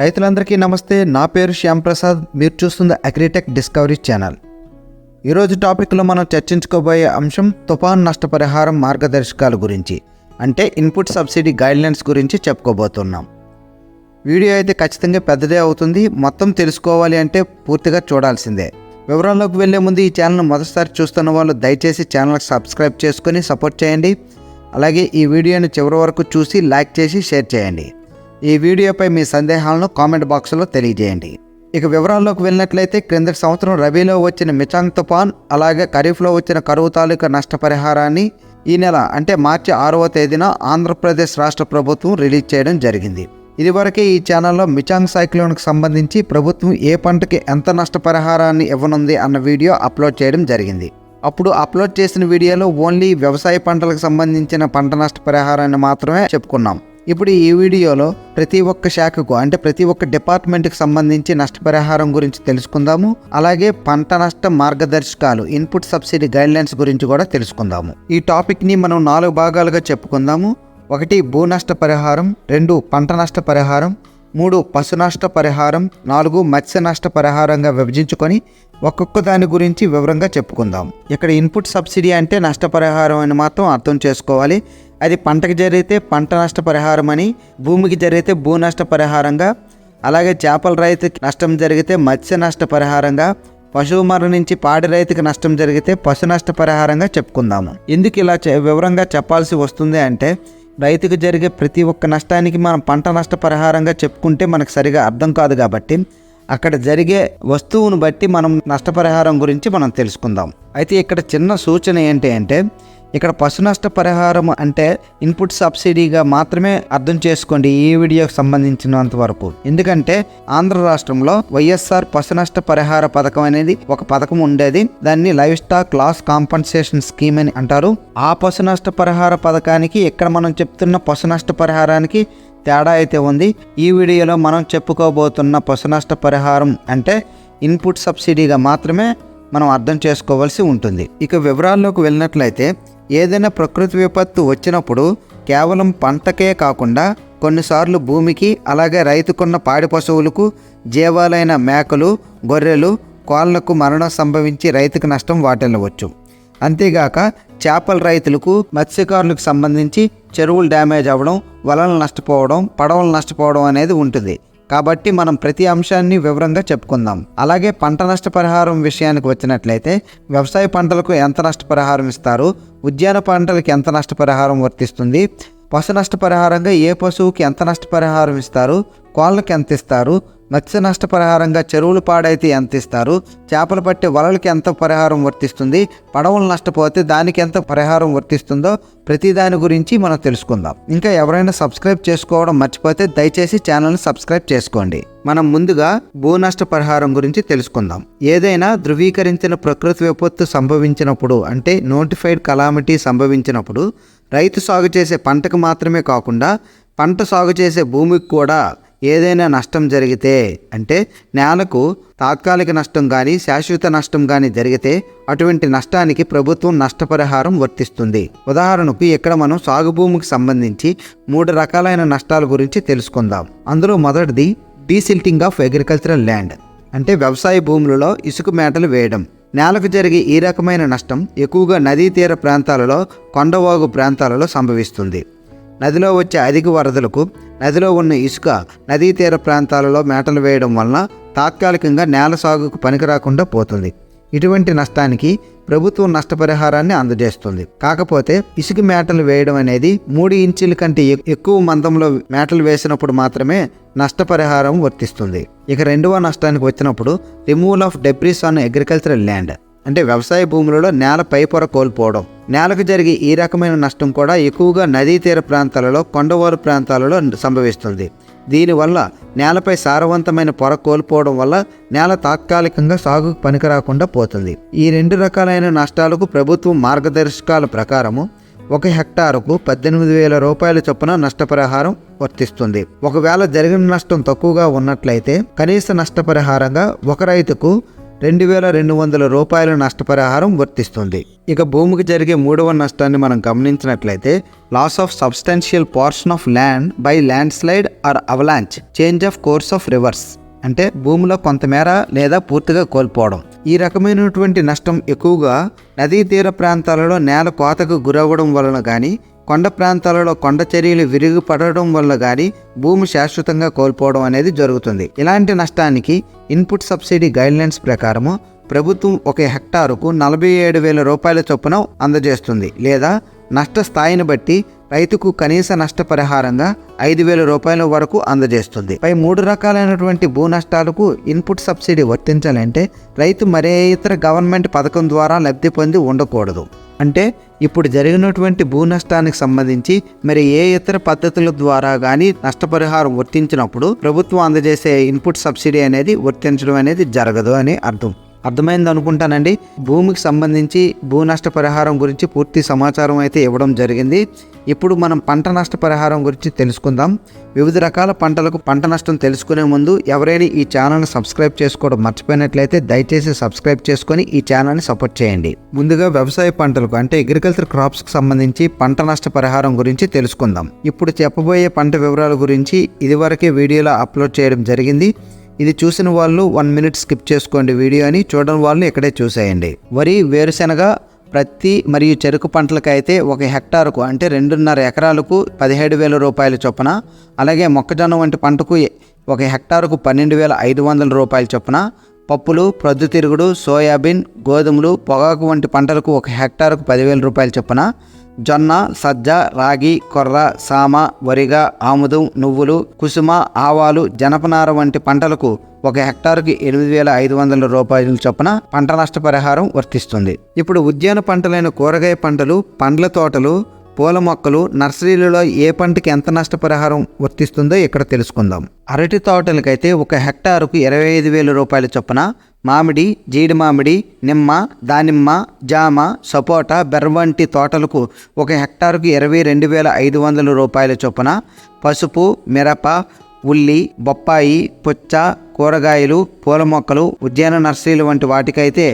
రైతులందరికీ నమస్తే. నా పేరు శ్యామ్ ప్రసాద్ మీరు చూస్తున్న అగ్రిటెక్ డిస్కవరీ ఛానల్. ఈరోజు టాపిక్లో మనం చర్చించుకోబోయే అంశం తుఫాన్ నష్టపరిహారం మార్గదర్శకాల గురించి అంటే ఇన్పుట్ సబ్సిడీ గైడ్లైన్స్ గురించి చెప్పుకోబోతున్నాం. వీడియో అయితే ఖచ్చితంగా పెద్దదే అవుతుంది. మొత్తం తెలుసుకోవాలి అంటే పూర్తిగా చూడాల్సిందే. వివరాల్లోకి వెళ్ళే ముందు ఈ ఛానల్ మొదటిసారి చూస్తున్న వాళ్ళు దయచేసి ఛానల్కి సబ్స్క్రైబ్ చేసుకొని సపోర్ట్ చేయండి. అలాగే ఈ వీడియోని చివరి వరకు చూసి లైక్ చేసి షేర్ చేయండి. ఈ వీడియోపై మీ సందేహాలను కామెంట్ బాక్స్లో తెలియజేయండి. ఇక వివరాల్లోకి వెళ్ళినట్లయితే క్రిందటి సంవత్సరం రబీలో వచ్చిన మిచాంగ్ తుఫాన్ అలాగే ఖరీఫ్లో వచ్చిన కరువు తాలూకా నష్టపరిహారాన్ని ఈ నెల అంటే మార్చి ఆరవ తేదీన ఆంధ్రప్రదేశ్ రాష్ట్ర ప్రభుత్వం రిలీజ్ చేయడం జరిగింది. ఇదివరకే ఈ ఛానల్లో మిచాంగ్ సైక్లోన్కి సంబంధించి ప్రభుత్వం ఏ పంటకి ఎంత నష్టపరిహారాన్ని ఇవ్వనుంది అన్న వీడియో అప్లోడ్ చేయడం జరిగింది. అప్పుడు అప్లోడ్ చేసిన వీడియోలో ఓన్లీ వ్యవసాయ పంటలకు సంబంధించిన పంట నష్టపరిహారాన్ని మాత్రమే చెప్పుకున్నాం. ఇప్పుడు ఈ వీడియోలో ప్రతి ఒక్క శాఖకు అంటే ప్రతి ఒక్క డిపార్ట్మెంట్కి సంబంధించి నష్టపరిహారం గురించి తెలుసుకుందాము. అలాగే పంట నష్ట మార్గదర్శకాలు ఇన్పుట్ సబ్సిడీ గైడ్లైన్స్ గురించి కూడా తెలుసుకుందాము. ఈ టాపిక్ని మనం నాలుగు భాగాలుగా చెప్పుకుందాము. ఒకటి భూ నష్ట పరిహారం రెండు పంట నష్ట పరిహారం మూడు పశు నష్ట పరిహారం నాలుగు మత్స్య నష్ట పరిహారంగా విభజించుకొని ఒక్కొక్క దాని గురించి వివరంగా చెప్పుకుందాం. ఇక్కడ ఇన్పుట్ సబ్సిడీ అంటే నష్టపరిహారం అని మాత్రం అర్థం చేసుకోవాలి. అది పంటకు జరిగితే పంట నష్ట పరిహారం అని భూమికి జరిగితే భూ నష్ట పరిహారంగా అలాగే చేపల రైతుకి నష్టం జరిగితే మత్స్య నష్ట పరిహారంగా పశువు మరణించి పాడి రైతుకి నష్టం జరిగితే పశు నష్ట పరిహారంగా చెప్పుకుందాము. ఎందుకు ఇలా వివరంగా చెప్పాల్సి వస్తుంది అంటే రైతుకు జరిగే ప్రతి ఒక్క నష్టానికి మనం పంట నష్ట పరిహారంగా చెప్పుకుంటే మనకు సరిగా అర్థం కాదు కాబట్టి అక్కడ జరిగే వస్తువును బట్టి మనం నష్టపరిహారం గురించి మనం తెలుసుకుందాం. అయితే ఇక్కడ చిన్న సూచన ఏంటి అంటే ఇక్కడ పశు నష్ట పరిహారం అంటే ఇన్పుట్ సబ్సిడీగా మాత్రమే అర్థం చేసుకోండి ఈ వీడియోకి సంబంధించినంత వరకు. ఎందుకంటే ఆంధ్ర రాష్ట్రంలో వైఎస్ఆర్ పశు నష్ట పరిహార పథకం అనేది ఒక పథకం ఉండేది. దాన్ని livestock loss compensation scheme అని అంటారు. ఆ పశు నష్ట పరిహార పథకానికి ఇక్కడ మనం చెప్తున్న పశు నష్ట పరిహారానికి తేడా అయితే ఉంది. ఈ వీడియోలో మనం చెప్పుకోబోతున్న పశు నష్ట పరిహారం అంటే ఇన్పుట్ సబ్సిడీగా మాత్రమే మనం అర్థం చేసుకోవాల్సి ఉంటుంది. ఇక వివరాల్లోకి వెళ్ళినట్లయితే ఏదైనా ప్రకృతి విపత్తు వచ్చినప్పుడు కేవలం పంటకే కాకుండా కొన్నిసార్లు భూమికి అలాగే రైతుకున్న పాడి పశువులకు జీవాలైన మేకలు గొర్రెలు కోళ్ళకు మరణం సంభవించి రైతుకు నష్టం వాటిల్లవచ్చు. అంతేగాక చేపల రైతులకు మత్స్యకారులకు సంబంధించి చెరువులు డ్యామేజ్ అవ్వడం వలలు నష్టపోవడం పడవలు నష్టపోవడం అనేది ఉంటుంది. కాబట్టి మనం ప్రతి అంశాన్ని వివరంగా చెప్పుకుందాం. అలాగే పంట నష్టపరిహారం విషయానికి వచ్చినట్లయితే వ్యవసాయ పంటలకు ఎంత నష్టపరిహారం ఇస్తారు? ఉద్యాన పంటలకు ఎంత నష్టపరిహారం వర్తిస్తుంది? పశు నష్టపరిహారంగా ఏ పశువుకి ఎంత నష్టపరిహారం ఇస్తారు? కోళ్ళకి ఎంత ఇస్తారు? మత్స్య నష్టపరిహారంగా చెరువులు పాడైతే ఎంత ఇస్తారు? చేపలు పట్టే వలలకి ఎంత పరిహారం వర్తిస్తుంది? పడవలు నష్టపోతే దానికి ఎంత పరిహారం వర్తిస్తుందో ప్రతి దాని గురించి మనం తెలుసుకుందాం. ఇంకా ఎవరైనా సబ్స్క్రైబ్ చేసుకోవడం మర్చిపోతే దయచేసి ఛానల్ని సబ్స్క్రైబ్ చేసుకోండి. మనం ముందుగా భూ నష్ట పరిహారం గురించి తెలుసుకుందాం. ఏదైనా ధృవీకరించిన ప్రకృతి విపత్తు సంభవించినప్పుడు అంటే నోటిఫైడ్ కలామిటీ సంభవించినప్పుడు రైతు సాగు చేసే పంటకు మాత్రమే కాకుండా పంట సాగు చేసే భూమికి కూడా ఏదైనా నష్టం జరిగితే అంటే నేలకు తాత్కాలిక నష్టం కానీ శాశ్వత నష్టం కానీ జరిగితే అటువంటి నష్టానికి ప్రభుత్వం నష్టపరిహారం వర్తిస్తుంది. ఉదాహరణకు ఇక్కడ మనం సాగు భూమికి సంబంధించి మూడు రకాలైన నష్టాల గురించి తెలుసుకుందాం. అందులో మొదటిది డీసిల్టింగ్ ఆఫ్ అగ్రికల్చరల్ ల్యాండ్ అంటే వ్యవసాయ భూములలో ఇసుక మేటలు వేయడం. నేలకు జరిగే ఈ రకమైన నష్టం ఎక్కువగా నదీ తీర ప్రాంతాలలో కొండవాగు ప్రాంతాలలో సంభవిస్తుంది. నదిలో వచ్చే అధిక వరదలకు నదిలో ఉన్న ఇసుక నదీ తీర ప్రాంతాలలో మేటలు వేయడం వలన తాత్కాలికంగా నేల సాగుకు పనికిరాకుండా పోతుంది. ఇటువంటి నష్టానికి ప్రభుత్వం నష్టపరిహారాన్ని అందజేస్తుంది. కాకపోతే ఇసుక మేటలు వేయడం అనేది మూడు ఇంచుల కంటే ఎక్కువ మందంలో మేటలు వేసినప్పుడు మాత్రమే నష్టపరిహారం వర్తిస్తుంది. ఇక రెండవ నష్టానికి వచ్చినప్పుడు removal of debris on agricultural land అంటే వ్యవసాయ భూములలో నేల పైపొర కోల్పోవడం నేలకు జరిగే ఈ రకమైన నష్టం కూడా ఎక్కువగా నదీ తీర ప్రాంతాలలో కొండవారు ప్రాంతాలలో సంభవిస్తుంది. దీనివల్ల నేలపై సారవంతమైన పొర కోల్పోవడం వల్ల నేల తాత్కాలికంగా సాగుకు పనికిరాకుండా పోతుంది. ఈ రెండు రకాలైన నష్టాలకు ప్రభుత్వం మార్గదర్శకాల ప్రకారము ఒక హెక్టారుకు పద్దెనిమిది వేల రూపాయల చొప్పున నష్టపరిహారం వర్తిస్తుంది. ఒకవేళ జరిగిన నష్టం తక్కువగా ఉన్నట్లయితే కనీస నష్టపరిహారంగా ఒక రైతుకు రెండు వేల రెండు వందల రూపాయల నష్టపరిహారం వర్తిస్తుంది. ఇక భూమికి జరిగే మూడవ నష్టాన్ని మనం గమనించినట్లయితే loss of substantial portion of land by landslide or avalanche change of course of rivers అంటే భూమిలో కొంతమేర లేదా పూర్తిగా కోల్పోవడం. ఈ రకమైనటువంటి నష్టం ఎక్కువగా నదీ తీర ప్రాంతాలలో నేల కోతకు గురవ్వడం వలన కానీ కొండ ప్రాంతాలలో కొండ చర్యలు విరిగిపడడం వల్ల గాని భూమి శాశ్వతంగా కోల్పోవడం అనేది జరుగుతుంది. ఇలాంటి నష్టానికి ఇన్పుట్ సబ్సిడీ గైడ్లైన్స్ ప్రకారము ప్రభుత్వం ఒక హెక్టారుకు నలభై ఏడు వేల రూపాయల చొప్పున అందజేస్తుంది. లేదా నష్ట స్థాయిని బట్టి రైతుకు కనీస నష్టపరిహారంగా ఐదు వేల రూపాయల వరకు అందజేస్తుంది. పై మూడు రకాలైనటువంటి భూ నష్టాలకు ఇన్పుట్ సబ్సిడీ వర్తించాలంటే రైతు మరే ఇతర గవర్నమెంట్ పథకం ద్వారా లబ్ధి పొంది ఉండకూడదు. అంటే ఇప్పుడు జరిగినటువంటి భూ నష్టానికి సంబంధించి మరి ఏ ఇతర పద్ధతుల ద్వారా కానీ నష్టపరిహారం వర్తించినప్పుడు ప్రభుత్వం అందజేసే ఇన్పుట్ సబ్సిడీ అనేది వర్తించడం అనేది జరగదు అని అర్థం. అర్థమైంది అనుకుంటానండి. భూమికి సంబంధించి భూ నష్ట పరిహారం గురించి పూర్తి సమాచారం అయితే ఇవ్వడం జరిగింది. ఇప్పుడు మనం పంట నష్ట పరిహారం గురించి తెలుసుకుందాం. వివిధ రకాల పంటలకు పంట నష్టం తెలుసుకునే ముందు ఎవరైనా ఈ ఛానల్ని సబ్స్క్రైబ్ చేసుకోవడం మర్చిపోయినట్లయితే దయచేసి సబ్స్క్రైబ్ చేసుకొని ఈ ఛానల్ని సపోర్ట్ చేయండి. ముందుగా వ్యవసాయ పంటలకు అంటే అగ్రికల్చర్ క్రాప్స్కి సంబంధించి పంట నష్ట పరిహారం గురించి తెలుసుకుందాం. ఇప్పుడు చెప్పబోయే పంట వివరాల గురించి ఇదివరకే వీడియోలో అప్లోడ్ చేయడం జరిగింది. ఇది చూసిన వాళ్ళు వన్ మినిట్ స్కిప్ చేసుకోండి వీడియోని చూడని వాళ్ళని ఇక్కడే చూసేయండి. వరి వేరుశెనగ ప్రత్తి మరియు చెరుకు పంటలకైతే ఒక హెక్టారుకు అంటే రెండున్నర ఎకరాలకు పదిహేడు వేల రూపాయల చొప్పున అలాగే మొక్కజొన్న వంటి పంటకు ఒక హెక్టారుకు పన్నెండు వేల ఐదు వందల రూపాయల చొప్పున పప్పులు ప్రొద్దుతిరుగుడు సోయాబీన్ గోధుమలు పొగాకు వంటి పంటలకు ఒక హెక్టారుకు పదివేల రూపాయల చొప్పున జొన్న సజ్జ రాగి కొర్ర సామ వరిగ ఆముదం నువ్వులు కుసుమ ఆవాలు జనపనార వంటి పంటలకు ఒక హెక్టారుకి ఎనిమిది వేల ఐదు వందల రూపాయల చొప్పున పంట నష్టపరిహారం వర్తిస్తుంది. ఇప్పుడు ఉద్యాన పంటలైన కూరగాయ పంటలు పండ్ల తోటలు పూల మొక్కలు నర్సరీలలో ఏ పంటకి ఎంత నష్టపరిహారం వర్తిస్తుందో ఇక్కడ తెలుసుకుందాం. అరటి తోటలకైతే ఒక హెక్టారుకు ఇరవై ఐదు వేల రూపాయల చొప్పున మామిడి జీడి మామిడి నిమ్మ దానిమ్మ జామ సపోటా బెర్ర వంటి తోటలకు ఒక హెక్టారుకు ఇరవై రెండు వేల ఐదు వందల రూపాయల చొప్పున పసుపు మిరప ఉల్లి బొప్పాయి పుచ్చ కూరగాయలు పూల మొక్కలు ఉద్యాన నర్సరీలు వంటి వాటికైతే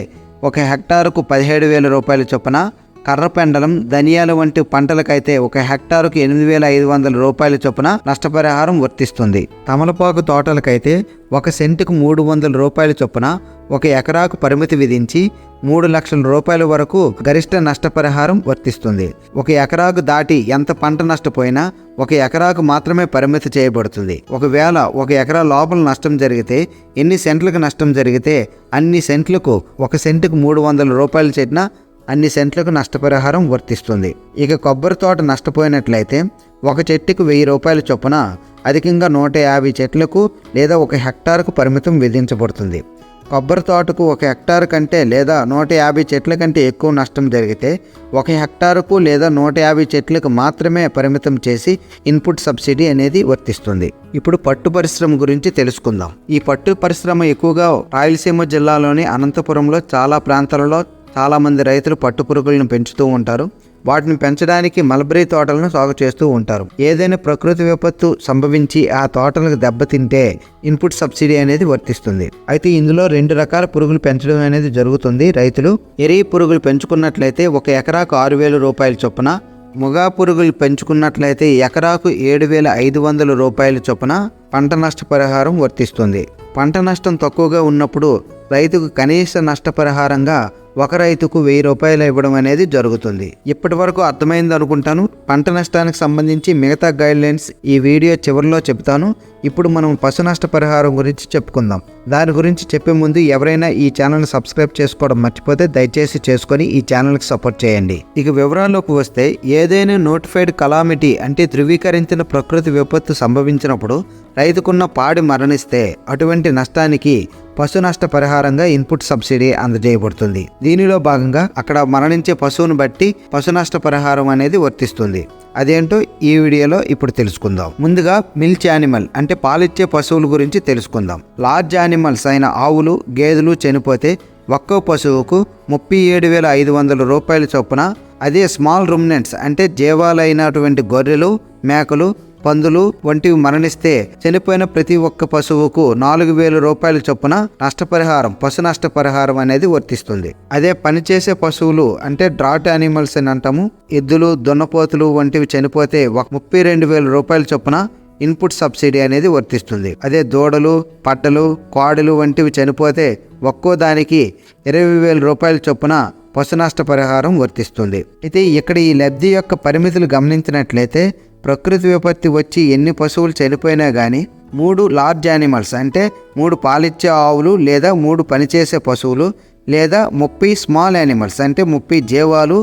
ఒక హెక్టారుకు పదిహేడు వేల రూపాయల చొప్పున కర్రపెండలం ధనియాల వంటి పంటలకైతే ఒక హెక్టారుకు ఎనిమిది వేల ఐదు వందల రూపాయల చొప్పున నష్టపరిహారం వర్తిస్తుంది. తమలపాకు తోటలకైతే ఒక సెంటుకు మూడు వందల రూపాయల చొప్పున ఒక ఎకరాకు పరిమితి విధించి మూడు లక్షల రూపాయల వరకు గరిష్ట నష్టపరిహారం వర్తిస్తుంది. ఒక ఎకరాకు దాటి ఎంత పంట నష్టపోయినా ఒక ఎకరాకు మాత్రమే పరిమితి చేయబడుతుంది. ఒకవేళ ఒక ఎకరా లోపల నష్టం జరిగితే ఎన్ని సెంట్లకు నష్టం జరిగితే అన్ని సెంట్లకు ఒక సెంటుకు మూడు వందల రూపాయలు చెట్టిన అన్ని సెంట్లకు నష్టపరిహారం వర్తిస్తుంది. ఇక కొబ్బరి తోట నష్టపోయినట్లయితే ఒక చెట్టుకు వెయ్యి రూపాయల చొప్పున అధికంగా నూట యాభై చెట్లకు లేదా ఒక హెక్టార్కు పరిమితం విధించబడుతుంది. కొబ్బరి తోటకు ఒక హెక్టార్ కంటే లేదా నూట యాభై చెట్ల కంటే ఎక్కువ నష్టం జరిగితే ఒక హెక్టార్కు లేదా నూట యాభై చెట్లకు మాత్రమే పరిమితం చేసి ఇన్పుట్ సబ్సిడీ అనేది వర్తిస్తుంది. ఇప్పుడు పట్టు పరిశ్రమ గురించి తెలుసుకుందాం. ఈ పట్టు పరిశ్రమ ఎక్కువగా రాయలసీమ జిల్లాలోని అనంతపురంలో చాలా ప్రాంతాలలో చాలామంది రైతులు పట్టు పురుగులను పెంచుతూ ఉంటారు. వాటిని పెంచడానికి మల్బరీ తోటలను సాగు చేస్తూ ఉంటారు. ఏదైనా ప్రకృతి విపత్తు సంభవించి ఆ తోటలకు దెబ్బతింటే ఇన్పుట్ సబ్సిడీ అనేది వర్తిస్తుంది. అయితే ఇందులో రెండు రకాల పురుగులు పెంచడం అనేది జరుగుతుంది. రైతులు ఎరీ పురుగులు పెంచుకున్నట్లయితే ఒక ఎకరాకు ఆరు వేల రూపాయల చొప్పున ముగా పురుగులు పెంచుకున్నట్లయితే ఎకరాకు ఏడు వేల ఐదు వందల రూపాయల చొప్పున పంట నష్టపరిహారం వర్తిస్తుంది. పంట నష్టం తక్కువగా ఉన్నప్పుడు రైతుకు కనీస నష్టపరిహారంగా ఒక రైతుకు వెయ్యి రూపాయలు ఇవ్వడం అనేది జరుగుతుంది. ఇప్పటి వరకు అర్థమైంది అనుకుంటాను. పంట నష్టానికి సంబంధించి మిగతా గైడ్లైన్స్ ఈ వీడియో చివరిలో చెప్తాను ఇప్పుడు మనం పశు నష్ట పరిహారం గురించి చెప్పుకుందాం. దాని గురించి చెప్పే ముందు ఎవరైనా ఈ ఛానల్ని సబ్స్క్రైబ్ చేసుకోవడం మర్చిపోతే దయచేసి చేసుకొని ఈ ఛానల్కి సపోర్ట్ చేయండి. ఇక వివరాల్లోకి వస్తే ఏదైనా నోటిఫైడ్ కలామిటీ అంటే ధృవీకరించిన ప్రకృతి విపత్తు సంభవించినప్పుడు రైతుకున్న పాడి మరణిస్తే అటువంటి నష్టానికి పశు నష్ట పరిహారంగా ఇన్పుట్ సబ్సిడీ అందజేయబడుతుంది. దీనిలో భాగంగా అక్కడ మరణించే పశువును బట్టి పశు నష్ట పరిహారం అనేది వర్తిస్తుంది. అదేంటో ఈ వీడియోలో ఇప్పుడు తెలుసుకుందాం. ముందుగా మిల్చ్ యానిమల్ అంటే పాలిచ్చే పశువుల గురించి తెలుసుకుందాం. లార్జ్ యానిమల్స్ అయిన ఆవులు గేదెలు చనిపోతే ఒక్కో పశువుకు ముప్పై ఏడు వేల ఐదు వందల రూపాయల చొప్పున అదే స్మాల్ రుమినెంట్స్ అంటే జీవాలైనటువంటి గొర్రెలు మేకలు పందులు వంటివి మరణిస్తే చనిపోయిన ప్రతి ఒక్క పశువుకు నాలుగు వేల రూపాయల చొప్పున నష్టపరిహారం పశు నష్టపరిహారం అనేది వర్తిస్తుంది. అదే పనిచేసే పశువులు అంటే డ్రాట్ యానిమల్స్ అని అంటాము. ఎద్దులు దున్నపోతులు వంటివి చనిపోతే ఒక ముప్పై రెండు వేల రూపాయల చొప్పున ఇన్పుట్ సబ్సిడీ అనేది వర్తిస్తుంది. అదే దూడలు పట్టలు కోడలు వంటివి చనిపోతే ఒక్కో దానికి ఇరవై వేల రూపాయల చొప్పున పశునష్ట పరిహారం వర్తిస్తుంది. అయితే ఇక్కడ ఈ లబ్ధి యొక్క పరిమితులు గమనించినట్లయితే ప్రకృతి విపత్తి వచ్చి ఎన్ని పశువులు చనిపోయినా కానీ మూడు లార్జ్ యానిమల్స్ అంటే మూడు పాలిచ్చే ఆవులు లేదా మూడు పనిచేసే పశువులు లేదా ముప్పై స్మాల్ యానిమల్స్ అంటే ముప్పై జీవాలు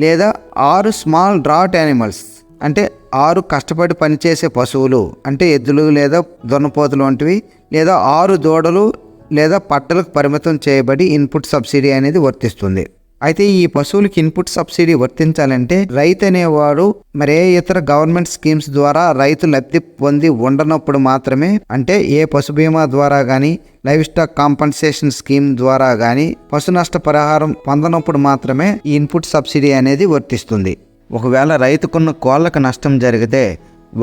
లేదా ఆరు స్మాల్ డ్రాట్ యానిమల్స్ అంటే ఆరు కష్టపడి పనిచేసే పశువులు అంటే ఎద్దులు లేదా దున్నపోతులు వంటివి లేదా ఆరు దూడలు లేదా పట్టలకు పరిమితం చేయబడి ఇన్పుట్ సబ్సిడీ అనేది వర్తిస్తుంది. అయితే ఈ పశువులకి ఇన్పుట్ సబ్సిడీ వర్తించాలంటే రైతు అనేవాడు మరే ఇతర గవర్నమెంట్ స్కీమ్స్ ద్వారా రైతు లబ్ధి పొంది ఉండనప్పుడు మాత్రమే అంటే ఏ పశు బీమా ద్వారా కానీ లైవ్ స్టాక్ కాంపన్సేషన్ స్కీమ్ ద్వారా కానీ పశు నష్ట పరిహారం పొందనప్పుడు మాత్రమే ఈ ఇన్పుట్ సబ్సిడీ అనేది వర్తిస్తుంది. ఒకవేళ రైతుకున్న కోళ్ళకు నష్టం జరిగితే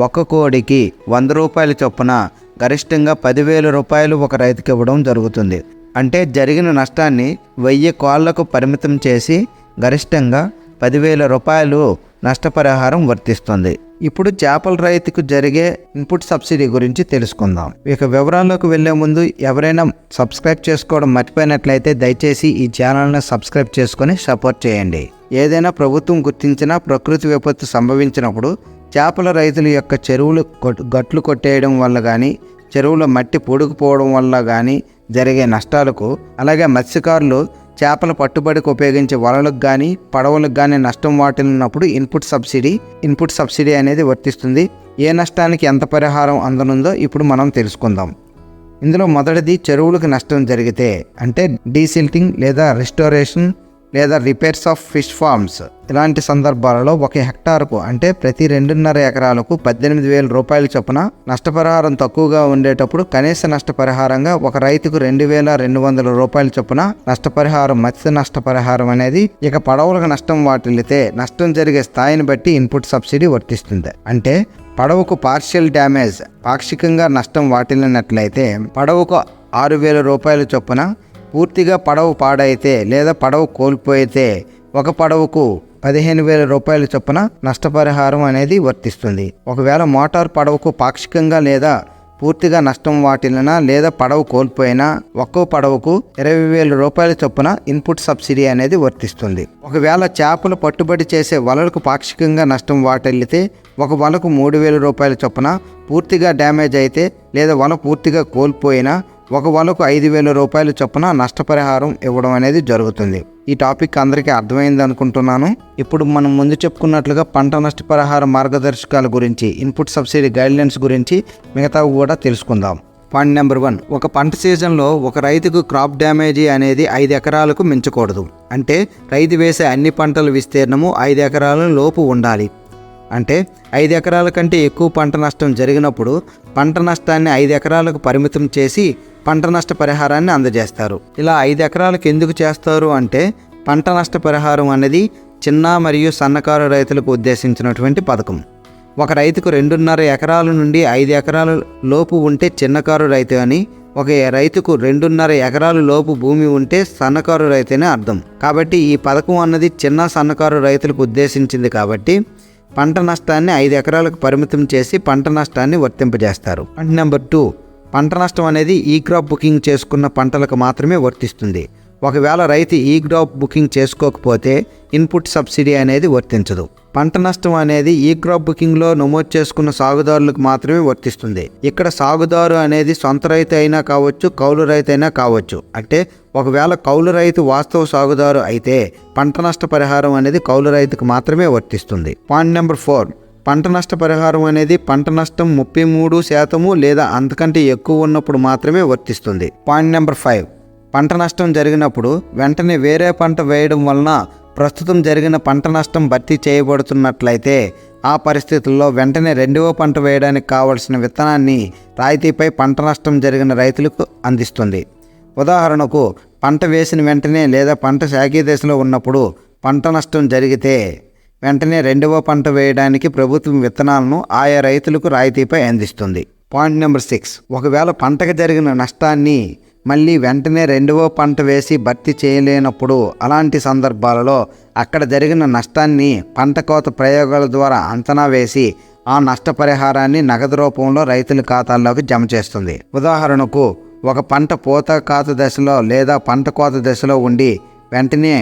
ఒక కోడికి వంద రూపాయల చొప్పున గరిష్టంగా పదివేల రూపాయలు ఒక రైతుకి ఇవ్వడం జరుగుతుంది. అంటే జరిగిన నష్టాన్ని వెయ్యి కోళ్ళకు పరిమితం చేసి గరిష్టంగా పదివేల రూపాయలు నష్టపరిహారం వర్తిస్తుంది. ఇప్పుడు చేపల రైతుకు జరిగే ఇన్పుట్ సబ్సిడీ గురించి తెలుసుకుందాం. ఇక వివరాల్లోకి వెళ్ళే ముందు ఎవరైనా సబ్స్క్రైబ్ చేసుకోవడం మర్చిపోయినట్లయితే దయచేసి ఈ ఛానల్ని సబ్స్క్రైబ్ చేసుకొని సపోర్ట్ చేయండి. ఏదైనా ప్రభుత్వం గుర్తించిన ప్రకృతి విపత్తు సంభవించినప్పుడు చేపల రైతుల యొక్క చెరువులు గట్లు కొట్టేయడం వల్ల కానీ చెరువులో మట్టి పొడుకుపోవడం వల్ల కానీ జరిగే నష్టాలకు అలాగే మత్స్యకారులు చేపల పట్టుబడికి ఉపయోగించే వలలకు కానీ పడవలకు కానీ నష్టం వాటిల్లినప్పుడు ఇన్పుట్ సబ్సిడీ ఇన్పుట్ సబ్సిడీ అనేది వర్తిస్తుంది. ఏ నష్టానికి ఎంత పరిహారం అందనుందో ఇప్పుడు మనం తెలుసుకుందాం. ఇందులో మొదటిది చెరువులకు నష్టం జరిగితే అంటే డీసిల్టింగ్ లేదా రెస్టోరేషన్ లేదా రిపేర్స్ ఆఫ్ ఫిష్ ఫార్మ్స్ ఇలాంటి సందర్భాలలో ఒక హెక్టార్కు అంటే ప్రతి రెండున్నర ఎకరాలకు పద్దెనిమిది వేల రూపాయల చొప్పున నష్టపరిహారం తక్కువగా ఉండేటప్పుడు కనీస నష్టపరిహారంగా ఒక రైతుకు రెండు వేల రెండు వందల రూపాయల చొప్పున నష్టపరిహారం మత్స్య నష్టపరిహారం అనేది ఇక పడవలకు నష్టం వాటిల్లితే నష్టం జరిగే స్థాయిని బట్టి ఇన్పుట్ సబ్సిడీ వర్తిస్తుంది. అంటే పడవకు పార్షియల్ డ్యామేజ్ పాక్షికంగా నష్టం వాటిల్లినట్లయితే పడవకు ఆరు వేల రూపాయల చొప్పున పూర్తిగా పడవ పాడైతే లేదా పడవ కోల్పోయితే ఒక పడవకు పదిహేను వేల రూపాయల చొప్పున నష్టపరిహారం అనేది వర్తిస్తుంది. ఒకవేళ మోటార్ పడవకు పాక్షికంగా లేదా పూర్తిగా నష్టం వాటిల్లినా లేదా పడవ కోల్పోయినా ఒక్కో పడవకు ఇరవై వేల రూపాయల చొప్పున ఇన్పుట్ సబ్సిడీ అనేది వర్తిస్తుంది. ఒకవేళ చేపలు పట్టుబడి చేసే వలలకు పాక్షికంగా నష్టం వాటిల్లితే ఒక వలకు మూడు వేల రూపాయల చొప్పున పూర్తిగా డ్యామేజ్ అయితే లేదా వల పూర్తిగా కోల్పోయినా ఒక వలకు ఐదు వేల రూపాయలు చొప్పున నష్టపరిహారం ఇవ్వడం అనేది జరుగుతుంది. ఈ టాపిక్ అందరికీ అర్థమైంది అనుకుంటున్నాను. ఇప్పుడు మనం ముందు చెప్పుకున్నట్లుగా పంట నష్టపరిహార మార్గదర్శకాల గురించి ఇన్పుట్ సబ్సిడీ గైడ్లైన్స్ గురించి మిగతావి కూడా తెలుసుకుందాం. పాయింట్ నెంబర్ వన్ ఒక పంట సీజన్లో ఒక రైతుకు క్రాప్ డ్యామేజీ అనేది ఐదు ఎకరాలకు మించకూడదు. అంటే రైతు వేసే అన్ని పంటల విస్తీర్ణము ఐదు ఎకరాల లోపు ఉండాలి. అంటే ఐదు ఎకరాల కంటే ఎక్కువ పంట నష్టం జరిగినప్పుడు పంట నష్టాన్ని ఐదు ఎకరాలకు పరిమితం చేసి పంట నష్ట పరిహారాన్ని అందజేస్తారు. ఇలా ఐదు ఎకరాలకు ఎందుకు చేస్తారు అంటే పంట నష్ట పరిహారం అనేది చిన్న మరియు సన్నకారు రైతులకు ఉద్దేశించినటువంటి పథకం. ఒక రైతుకు రెండున్నర ఎకరాల నుండి ఐదు ఎకరాల లోపు ఉంటే చిన్నకారు రైతు అని ఒక రైతుకు రెండున్నర ఎకరాల లోపు భూమి ఉంటే సన్నకారు రైతు అని అర్థం. కాబట్టి ఈ పథకం అన్నది చిన్న సన్నకారు రైతులకు ఉద్దేశించింది కాబట్టి పంట నష్టాన్ని ఐదు ఎకరాలకు పరిమితం చేసి పంట నష్టాన్ని వర్తింపజేస్తారు. పాయింట్ నెంబర్ టూ పంట నష్టం అనేది ఈ క్రాప్ బుకింగ్ చేసుకున్న పంటలకు మాత్రమే వర్తిస్తుంది. ఒకవేళ రైతు ఈ క్రాప్ బుకింగ్ చేసుకోకపోతే ఇన్పుట్ సబ్సిడీ అనేది వర్తించదు. పంట నష్టం అనేది ఈ క్రాప్ బుకింగ్లో నమోదు చేసుకున్న సాగుదారులకు మాత్రమే వర్తిస్తుంది. ఇక్కడ సాగుదారు అనేది సొంత రైతు అయినా కావచ్చు కౌలు రైతు అయినా కావచ్చు. అంటే ఒకవేళ కౌలు రైతు వాస్తవ సాగుదారు అయితే పంట నష్ట పరిహారం అనేది కౌలు రైతుకు మాత్రమే వర్తిస్తుంది. Point number four. పంట నష్ట పరిహారం అనేది పంట నష్టం ముప్పై మూడు శాతము లేదా అంతకంటే ఎక్కువ ఉన్నప్పుడు మాత్రమే వర్తిస్తుంది. Point number five. పంట నష్టం జరిగినప్పుడు వెంటనే వేరే పంట వేయడం వలన ప్రస్తుతం జరిగిన పంట నష్టం భర్తీ చేయబడుతున్నట్లయితే ఆ పరిస్థితుల్లో వెంటనే రెండవ పంట వేయడానికి కావలసిన విత్తనాన్ని రాయితీపై పంట నష్టం జరిగిన రైతులకు అందిస్తుంది. ఉదాహరణకు పంట వేసిన వెంటనే లేదా పంట సాగే దశలో ఉన్నప్పుడు పంట నష్టం జరిగితే వెంటనే రెండవ పంట వేయడానికి ప్రభుత్వం విత్తనాలను ఆయా రైతులకు రాయితీపై అందిస్తుంది. Point number six. ఒకవేళ పంటకు జరిగిన నష్టాన్ని మళ్ళీ వెంటనే రెండవ పంట వేసి భర్తీ చేయలేనప్పుడు అలాంటి సందర్భాలలో అక్కడ జరిగిన నష్టాన్ని పంట కోత ప్రయోగాల ద్వారా అంచనా వేసి ఆ నష్టపరిహారాన్ని నగదు రూపంలో రైతుల ఖాతాల్లోకి జమ చేస్తుంది. ఉదాహరణకు ఒక పంట పూత కాత దశలో లేదా పంట కోత దశలో ఉండి వెంటనే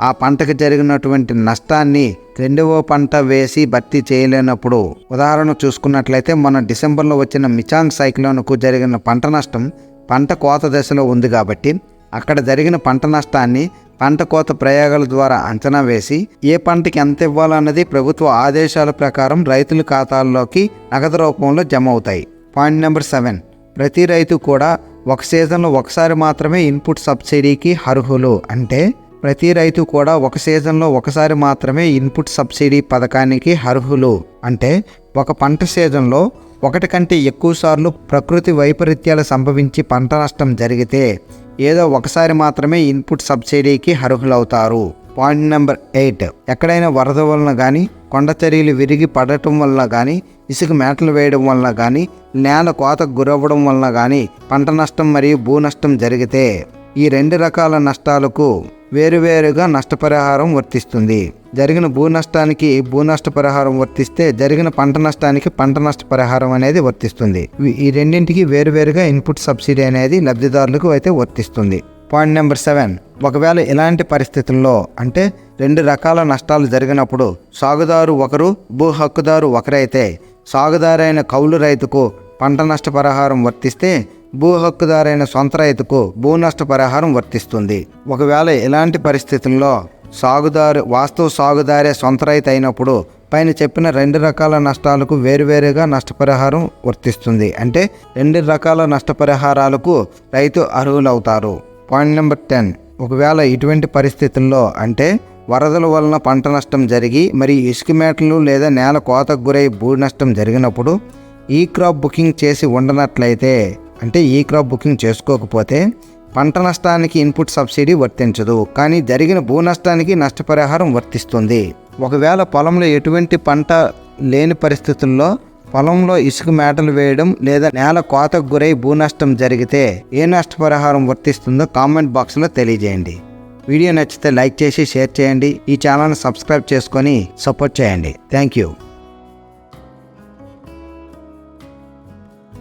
ఆ పంటకు జరిగినటువంటి నష్టాన్ని రెండవ పంట వేసి భర్తీ చేయలేనప్పుడు ఉదాహరణ చూసుకున్నట్లయితే మన డిసెంబర్లో వచ్చిన మిచాంగ్ సైక్లోన్కు జరిగిన పంట నష్టం పంట కోత దశలో ఉంది కాబట్టి అక్కడ జరిగిన పంట నష్టాన్ని పంట కోత ప్రయోగాల ద్వారా అంచనా వేసి ఏ పంటకి ఎంత ఇవ్వాలన్నది ప్రభుత్వ ఆదేశాల ప్రకారం రైతుల ఖాతాల్లోకి నగదు రూపంలో జమ అవుతాయి. Point number seven. ప్రతి రైతు కూడా ఒక సీజన్లో ఒకసారి మాత్రమే ఇన్పుట్ సబ్సిడీకి అర్హులు. అంటే ప్రతి రైతు కూడా ఒక సీజన్లో ఒకసారి మాత్రమే ఇన్పుట్ సబ్సిడీ పథకానికి అర్హులు. అంటే ఒక పంట సీజన్లో ఒకటి కంటే ఎక్కువసార్లు ప్రకృతి వైపరీత్యాలు సంభవించి పంట నష్టం జరిగితే ఏదో ఒకసారి మాత్రమే ఇన్పుట్ సబ్సిడీకి అర్హులవుతారు. Point number eight. ఎక్కడైనా వరద వలన కానీ కొండ చర్యలు విరిగి పడటం వలన కానీ ఇసుక మేటలు వేయడం వలన కానీ నేల కోతకు గురవ్వడం వలన కానీ పంట నష్టం మరియు భూ నష్టం జరిగితే ఈ రెండు రకాల నష్టాలకు వేరువేరుగా నష్టపరిహారం వర్తిస్తుంది. జరిగిన భూ నష్టానికి భూ నష్టపరిహారం వర్తిస్తే జరిగిన పంట నష్టానికి పంట నష్టపరిహారం అనేది వర్తిస్తుంది. ఈ రెండింటికి వేరువేరుగా ఇన్పుట్ సబ్సిడీ అనేది లబ్ధిదారులకు అయితే వర్తిస్తుంది. Point number seven. ఒకవేళ ఇలాంటి పరిస్థితుల్లో అంటే రెండు రకాల నష్టాలు జరిగినప్పుడు సాగుదారు ఒకరు భూ హక్కుదారు ఒకరైతే సాగుదారైన కౌలు రైతుకు పంట నష్టపరిహారం వర్తిస్తే భూ హక్కుదారైన సొంత రైతుకు భూ నష్టపరిహారం వర్తిస్తుంది. ఒకవేళ ఇలాంటి పరిస్థితుల్లో సాగుదారు వాస్తవ సాగుదారే సొంత రైతు అయినప్పుడు పైన చెప్పిన రెండు రకాల నష్టాలకు వేరువేరుగా నష్టపరిహారం వర్తిస్తుంది. అంటే రెండు రకాల నష్టపరిహారాలకు రైతు అర్హులవుతారు. Point number ten. ఒకవేళ ఇటువంటి పరిస్థితుల్లో అంటే వరదల వలన పంట నష్టం జరిగి మరి ఇసుక మేటలు లేదా నేల కోతకు గురై భూ నష్టం జరిగినప్పుడు ఈ క్రాప్ బుకింగ్ చేసి ఉండనట్లయితే అంటే ఈ క్రాప్ బుకింగ్ చేసుకోకపోతే పంట నష్టానికి ఇన్పుట్ సబ్సిడీ వర్తించదు. కానీ జరిగిన భూ నష్టానికి నష్టపరిహారం వర్తిస్తుంది. ఒకవేళ పొలంలో ఎటువంటి పంట లేని పరిస్థితుల్లో పొలంలో ఇసుక మేటలు వేయడం లేదా నేల కోతకు గురై భూ నష్టం జరిగితే ఏ నష్టపరిహారం వర్తిస్తుందో కామెంట్ బాక్స్లో తెలియజేయండి. వీడియో నచ్చితే లైక్ చేసి షేర్ చేయండి. ఈ ఛానల్ని సబ్స్క్రైబ్ చేసుకొని సపోర్ట్ చేయండి. Thank you